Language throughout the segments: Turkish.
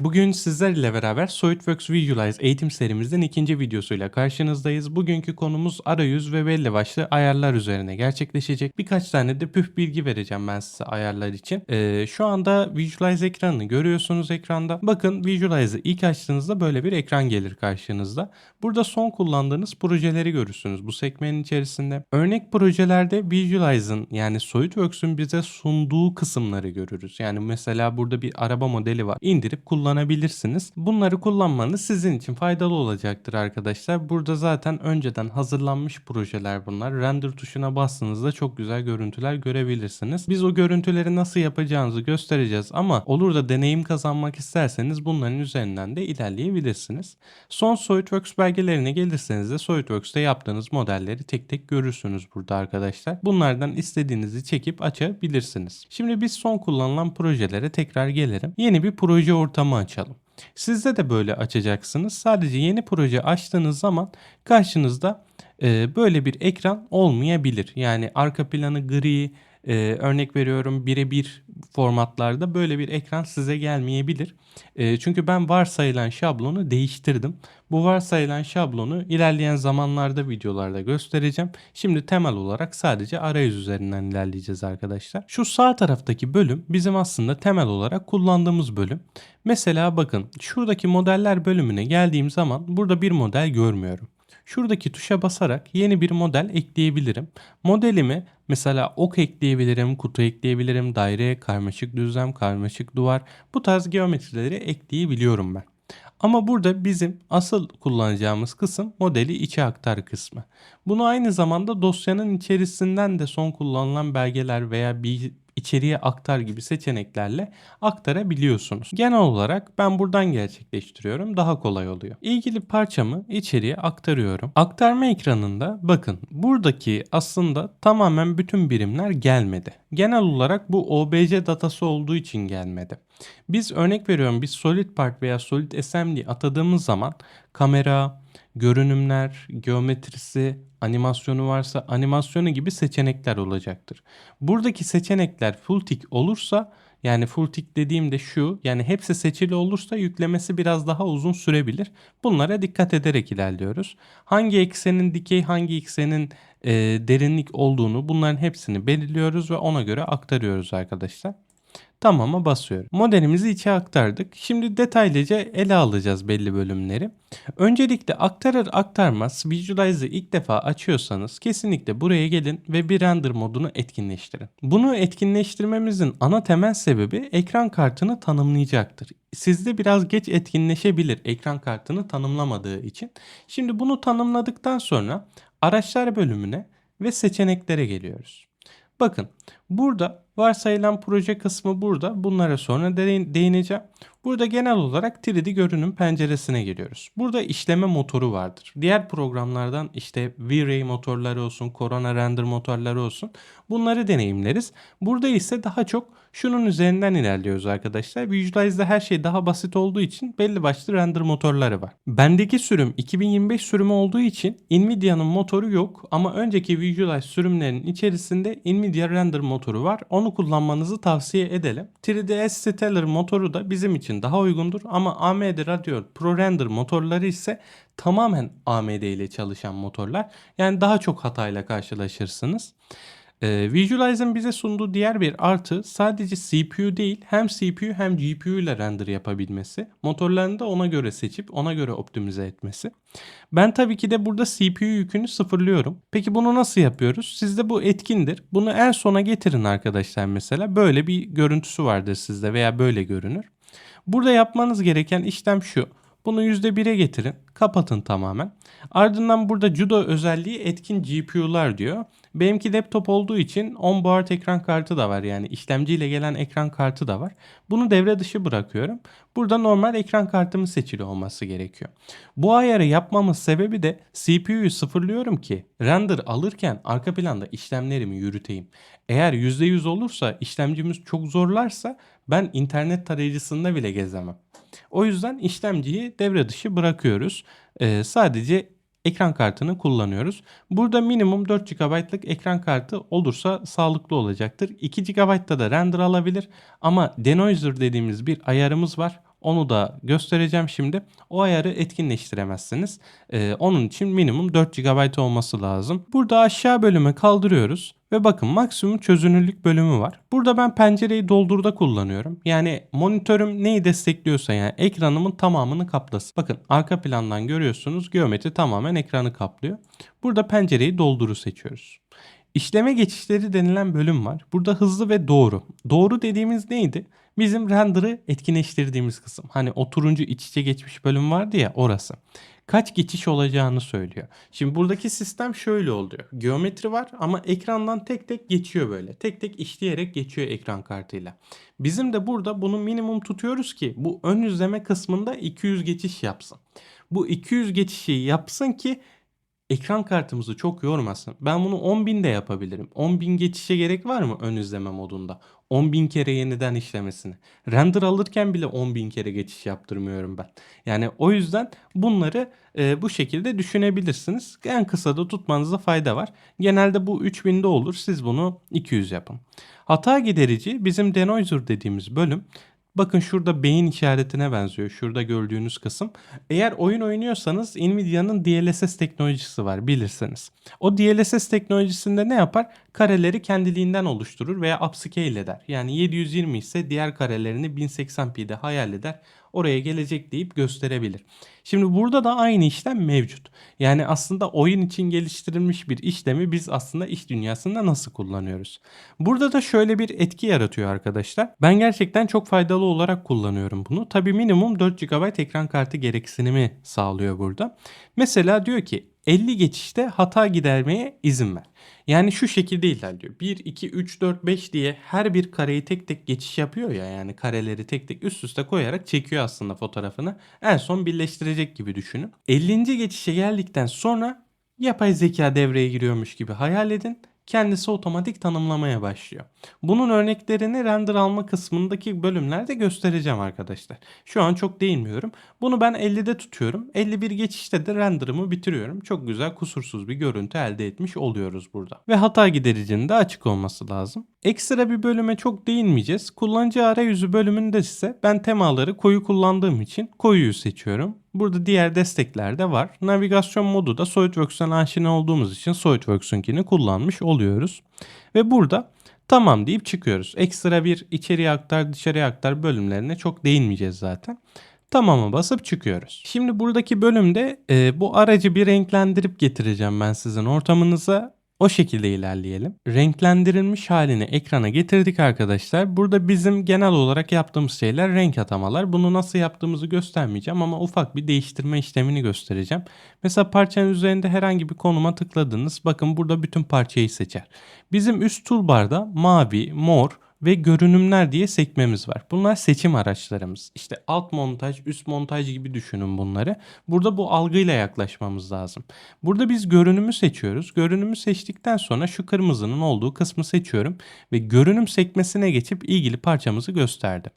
Bugün sizlerle beraber SolidWorks Visualize eğitim serimizin ikinci videosuyla karşınızdayız. Bugünkü konumuz arayüz ve belli başlı ayarlar üzerine gerçekleşecek. Birkaç tane de püf bilgi vereceğim ben size ayarlar için. Ee, şu anda Visualize ekranını görüyorsunuz ekranda. Bakın Visualize'ı ilk açtığınızda böyle bir ekran gelir karşınızda. Burada son kullandığınız projeleri görürsünüz bu sekmenin içerisinde. Örnek projelerde Visualize'ın yani SolidWorks'ün bize sunduğu kısımları görürüz. Yani mesela burada bir araba modeli var. İndirip kullanabilirsiniz. Bunları kullanmanız sizin için faydalı olacaktır arkadaşlar. Burada zaten önceden hazırlanmış projeler bunlar. Render tuşuna bastığınızda çok güzel görüntüler görebilirsiniz. Biz o görüntüleri nasıl yapacağınızı göstereceğiz ama olur da deneyim kazanmak isterseniz bunların üzerinden de ilerleyebilirsiniz. Son SolidWorks belgelerine gelirseniz de SolidWorks'te yaptığınız modelleri tek tek görürsünüz burada arkadaşlar. Bunlardan istediğinizi çekip açabilirsiniz. Şimdi biz son kullanılan projelere tekrar gelelim. Yeni bir proje ortamı açalım. Sizde de böyle açacaksınız. Sadece yeni proje açtığınız zaman karşınızda böyle bir ekran olmayabilir. Yani arka planı gri, e, örnek veriyorum birebir formatlarda böyle bir ekran size gelmeyebilir. E, çünkü ben varsayılan şablonu değiştirdim. Bu varsayılan şablonu ilerleyen zamanlarda videolarda göstereceğim. Şimdi temel olarak sadece arayüz üzerinden ilerleyeceğiz arkadaşlar. Şu sağ taraftaki bölüm bizim aslında temel olarak kullandığımız bölüm. Mesela bakın şuradaki modeller bölümüne geldiğim zaman burada bir model görmüyorum. Şuradaki tuşa basarak yeni bir model ekleyebilirim. Modelimi mesela ok ekleyebilirim, kutu ekleyebilirim, daire, karmaşık düzlem, karmaşık duvar bu tarz geometrileri ekleyebiliyorum ben. Ama burada bizim asıl kullanacağımız kısım modeli içe aktar kısmı. Bunu aynı zamanda dosyanın içerisinden de son kullanılan belgeler veya içeriye aktar gibi seçeneklerle aktarabiliyorsunuz. Genel olarak ben buradan gerçekleştiriyorum. Daha kolay oluyor. İlgili parçamı içeriye aktarıyorum. Aktarma ekranında bakın buradaki aslında tamamen bütün birimler gelmedi. Genel olarak bu OBJ datası olduğu için gelmedi. Biz örnek veriyorum biz Solid Part veya Solid Assembly atadığımız zaman kamera, görünümler, geometrisi, animasyonu varsa animasyonu gibi seçenekler olacaktır. Buradaki seçenekler full tick olursa yani full tick dediğimde şu yani hepsi seçili olursa yüklemesi biraz daha uzun sürebilir. Bunlara dikkat ederek ilerliyoruz. Hangi eksenin dikey hangi eksenin e, derinlik olduğunu bunların hepsini belirliyoruz ve ona göre aktarıyoruz arkadaşlar. Tamam'a basıyorum. Modelimizi içe aktardık. Şimdi detaylıca ele alacağız belli bölümleri. Öncelikle aktarır aktarmaz Visualize'ı ilk defa açıyorsanız kesinlikle buraya gelin ve bir render modunu etkinleştirin. Bunu etkinleştirmemizin ana temel sebebi ekran kartını tanımlayacaktır. Sizde biraz geç etkinleşebilir ekran kartını tanımlamadığı için. Şimdi bunu tanımladıktan sonra araçlar bölümüne ve seçeneklere geliyoruz. Bakın burada varsayılan proje kısmı burada. Bunlara sonra değineceğim. Burada genel olarak 3D görünüm penceresine geliyoruz. Burada işleme motoru vardır. Diğer programlardan işte V-Ray motorları olsun, Corona Render motorları olsun bunları deneyimleriz. Burada ise daha çok şunun üzerinden ilerliyoruz arkadaşlar. Visualize'de her şey daha basit olduğu için belli başlı render motorları var. Bendeki sürüm 2025 sürümü olduğu için Nvidia'nın motoru yok ama önceki Visualize sürümlerinin içerisinde Nvidia render motoru var. Onu kullanmanızı tavsiye edelim. 3ds Stellar motoru da bizim için daha uygundur ama AMD Radeon Pro Render motorları ise tamamen AMD ile çalışan motorlar. Yani daha çok hatayla karşılaşırsınız. Ee, Visualize'ın bize sunduğu diğer bir artı sadece CPU değil hem CPU hem GPU ile render yapabilmesi. Motorlarını da ona göre seçip ona göre optimize etmesi. Ben tabii ki de burada CPU yükünü sıfırlıyorum. Peki bunu nasıl yapıyoruz? Sizde bu etkindir. Bunu en sona getirin arkadaşlar mesela. Böyle bir görüntüsü vardır sizde veya böyle görünür. Burada yapmanız gereken işlem şu. Bunu %1'e getirin. Kapatın tamamen. Ardından burada Judo özelliği etkin GPU'lar diyor. Benimki laptop olduğu için onboard ekran kartı da var. Yani işlemciyle gelen ekran kartı da var. Bunu devre dışı bırakıyorum. Burada normal ekran kartımı seçili olması gerekiyor. Bu ayarı yapmamın sebebi de CPU'yu sıfırlıyorum ki render alırken arka planda işlemlerimi yürüteyim. Eğer %100 olursa işlemcimiz çok zorlarsa ben internet tarayıcısında bile gezemem. O yüzden işlemciyi devre dışı bırakıyoruz. Ee, sadece ekran kartını kullanıyoruz. Burada minimum 4 GB'lık ekran kartı olursa sağlıklı olacaktır. 2 GB'da da render alabilir ama denoiser dediğimiz bir ayarımız var. Onu da göstereceğim şimdi. O ayarı etkinleştiremezsiniz. Ee, onun için minimum 4 GB olması lazım. Burada aşağı bölüme kaldırıyoruz. Ve bakın maksimum çözünürlük bölümü var. Burada ben pencereyi doldurda kullanıyorum. Yani monitörüm neyi destekliyorsa yani ekranımın tamamını kaplasın. Bakın arka plandan görüyorsunuz geometri tamamen ekranı kaplıyor. Burada pencereyi dolduru seçiyoruz. İşleme geçişleri denilen bölüm var. Burada hızlı ve doğru. Doğru dediğimiz neydi? Bizim render'ı etkinleştirdiğimiz kısım. Hani o turuncu iç içe geçmiş bölüm vardı ya orası. Kaç geçiş olacağını söylüyor. Şimdi buradaki sistem şöyle oluyor. Geometri var ama ekrandan tek tek geçiyor böyle. Tek tek işleyerek geçiyor ekran kartıyla. Bizim de burada bunu minimum tutuyoruz ki bu ön yüzleme kısmında 200 geçiş yapsın. Bu 200 geçişi yapsın ki ekran kartımızı çok yormasın. Ben bunu 10.000 de yapabilirim. 10.000 geçişe gerek var mı ön izleme modunda? 10.000 kere yeniden işlemesini. Render alırken bile 10.000 kere geçiş yaptırmıyorum ben. Yani o yüzden bunları e, bu şekilde düşünebilirsiniz. En kısa da tutmanızda fayda var. Genelde bu 3000'de olur. Siz bunu 200 yapın. Hata giderici bizim denoiser dediğimiz bölüm Bakın şurada beyin işaretine benziyor. Şurada gördüğünüz kısım. Eğer oyun oynuyorsanız Nvidia'nın DLSS teknolojisi var bilirsiniz. O DLSS teknolojisinde ne yapar? Kareleri kendiliğinden oluşturur veya upscale eder. Yani 720 ise diğer karelerini 1080p'de hayal eder. Oraya gelecek deyip gösterebilir. Şimdi burada da aynı işlem mevcut. Yani aslında oyun için geliştirilmiş bir işlemi biz aslında iş dünyasında nasıl kullanıyoruz? Burada da şöyle bir etki yaratıyor arkadaşlar. Ben gerçekten çok faydalı olarak kullanıyorum bunu. Tabii minimum 4 GB ekran kartı gereksinimi sağlıyor burada. Mesela diyor ki 50 geçişte hata gidermeye izin ver. Yani şu şekilde ilerliyor. 1, 2, 3, 4, 5 diye her bir kareyi tek tek geçiş yapıyor ya. Yani kareleri tek tek üst üste koyarak çekiyor aslında fotoğrafını. En son birleştirecek gibi düşünün. 50. geçişe geldikten sonra yapay zeka devreye giriyormuş gibi hayal edin kendisi otomatik tanımlamaya başlıyor. Bunun örneklerini render alma kısmındaki bölümlerde göstereceğim arkadaşlar. Şu an çok değinmiyorum. Bunu ben 50'de tutuyorum. 51 geçişte de renderımı bitiriyorum. Çok güzel kusursuz bir görüntü elde etmiş oluyoruz burada. Ve hata gidericinin de açık olması lazım. Ekstra bir bölüme çok değinmeyeceğiz. Kullanıcı arayüzü bölümünde ise ben temaları koyu kullandığım için koyuyu seçiyorum. Burada diğer destekler de var. Navigasyon modu da SolidWorks'tan aşina olduğumuz için SolidWorks'unkini kullanmış oluyoruz. Ve burada tamam deyip çıkıyoruz. Ekstra bir içeriye aktar dışarıya aktar bölümlerine çok değinmeyeceğiz zaten. Tamam'a basıp çıkıyoruz. Şimdi buradaki bölümde e, bu aracı bir renklendirip getireceğim ben sizin ortamınıza. O şekilde ilerleyelim. Renklendirilmiş halini ekrana getirdik arkadaşlar. Burada bizim genel olarak yaptığımız şeyler renk atamalar. Bunu nasıl yaptığımızı göstermeyeceğim ama ufak bir değiştirme işlemini göstereceğim. Mesela parçanın üzerinde herhangi bir konuma tıkladınız. Bakın burada bütün parçayı seçer. Bizim üst toolbarda mavi, mor, ve görünümler diye sekmemiz var. Bunlar seçim araçlarımız. İşte alt montaj, üst montaj gibi düşünün bunları. Burada bu algıyla yaklaşmamız lazım. Burada biz görünümü seçiyoruz. Görünümü seçtikten sonra şu kırmızının olduğu kısmı seçiyorum ve görünüm sekmesine geçip ilgili parçamızı gösterdi.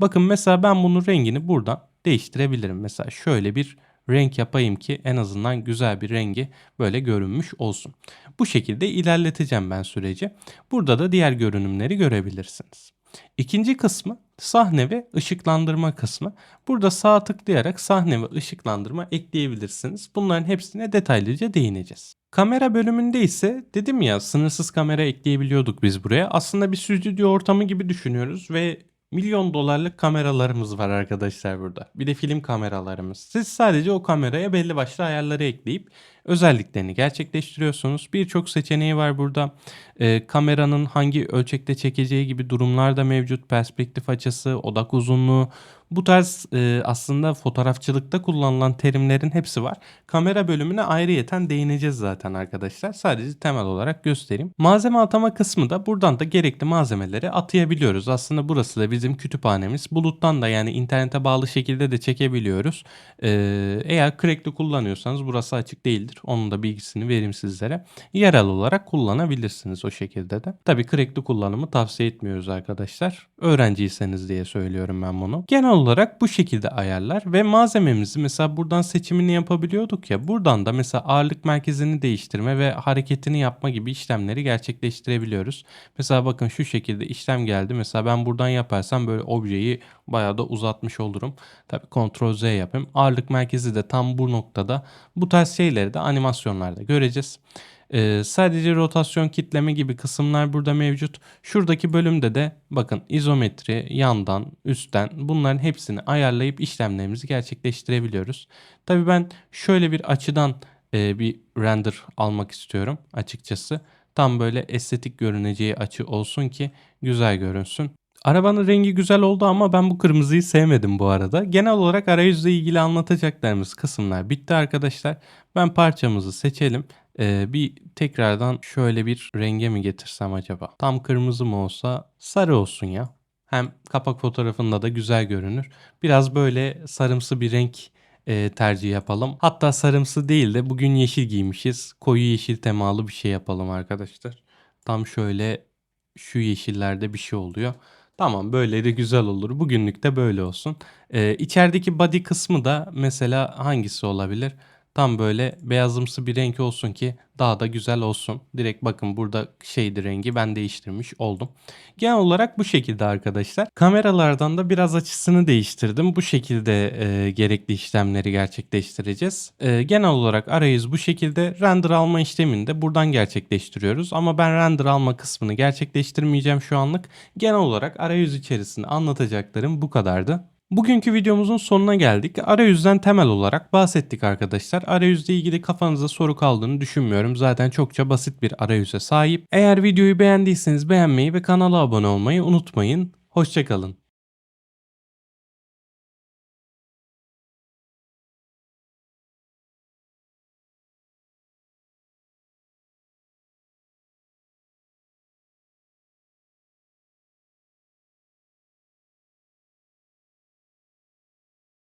Bakın mesela ben bunun rengini buradan değiştirebilirim. Mesela şöyle bir renk yapayım ki en azından güzel bir rengi böyle görünmüş olsun. Bu şekilde ilerleteceğim ben süreci. Burada da diğer görünümleri görebilirsiniz. İkinci kısmı sahne ve ışıklandırma kısmı. Burada sağ tıklayarak sahne ve ışıklandırma ekleyebilirsiniz. Bunların hepsine detaylıca değineceğiz. Kamera bölümünde ise dedim ya sınırsız kamera ekleyebiliyorduk biz buraya. Aslında bir stüdyo ortamı gibi düşünüyoruz ve milyon dolarlık kameralarımız var arkadaşlar burada. Bir de film kameralarımız. Siz sadece o kameraya belli başlı ayarları ekleyip özelliklerini gerçekleştiriyorsunuz. Birçok seçeneği var burada. Ee, kameranın hangi ölçekte çekeceği gibi durumlar da mevcut. Perspektif açısı, odak uzunluğu, bu tarz e, aslında fotoğrafçılıkta kullanılan terimlerin hepsi var. Kamera bölümüne ayrıyeten değineceğiz zaten arkadaşlar. Sadece temel olarak göstereyim. Malzeme atama kısmı da buradan da gerekli malzemeleri atayabiliyoruz. Aslında burası da bizim kütüphanemiz. Buluttan da yani internete bağlı şekilde de çekebiliyoruz. Ee, eğer Crack'li kullanıyorsanız burası açık değildir. Onun da bilgisini vereyim sizlere. Yerel olarak kullanabilirsiniz o şekilde de. Tabii Crack'li kullanımı tavsiye etmiyoruz arkadaşlar. Öğrenciyseniz diye söylüyorum ben bunu. Genel olarak bu şekilde ayarlar ve malzememizi mesela buradan seçimini yapabiliyorduk ya buradan da mesela ağırlık merkezini değiştirme ve hareketini yapma gibi işlemleri gerçekleştirebiliyoruz. Mesela bakın şu şekilde işlem geldi. Mesela ben buradan yaparsam böyle objeyi bayağı da uzatmış olurum. Tabii Ctrl Z yapayım. Ağırlık merkezi de tam bu noktada. Bu tarz şeyleri de animasyonlarda göreceğiz. Ee, sadece rotasyon kitleme gibi kısımlar burada mevcut. Şuradaki bölümde de bakın izometri, yandan, üstten bunların hepsini ayarlayıp işlemlerimizi gerçekleştirebiliyoruz. Tabii ben şöyle bir açıdan e, bir render almak istiyorum açıkçası. Tam böyle estetik görüneceği açı olsun ki güzel görünsün. Arabanın rengi güzel oldu ama ben bu kırmızıyı sevmedim bu arada. Genel olarak arayüzle ilgili anlatacaklarımız kısımlar bitti arkadaşlar. Ben parçamızı seçelim. Ee, bir tekrardan şöyle bir renge mi getirsem acaba? Tam kırmızı mı olsa sarı olsun ya. Hem kapak fotoğrafında da güzel görünür. Biraz böyle sarımsı bir renk e, tercih yapalım. Hatta sarımsı değil de bugün yeşil giymişiz. Koyu yeşil temalı bir şey yapalım arkadaşlar. Tam şöyle şu yeşillerde bir şey oluyor. Tamam böyle de güzel olur. Bugünlük de böyle olsun. Ee, içerideki body kısmı da mesela hangisi olabilir? Tam böyle beyazımsı bir renk olsun ki daha da güzel olsun. Direkt bakın burada şeydi rengi ben değiştirmiş oldum. Genel olarak bu şekilde arkadaşlar. Kameralardan da biraz açısını değiştirdim. Bu şekilde e, gerekli işlemleri gerçekleştireceğiz. E, genel olarak arayüz bu şekilde. Render alma işlemini de buradan gerçekleştiriyoruz. Ama ben render alma kısmını gerçekleştirmeyeceğim şu anlık. Genel olarak arayüz içerisinde anlatacaklarım bu kadardı. Bugünkü videomuzun sonuna geldik. Arayüzden temel olarak bahsettik arkadaşlar. Arayüzle ilgili kafanızda soru kaldığını düşünmüyorum. Zaten çokça basit bir arayüze sahip. Eğer videoyu beğendiyseniz beğenmeyi ve kanala abone olmayı unutmayın. Hoşçakalın.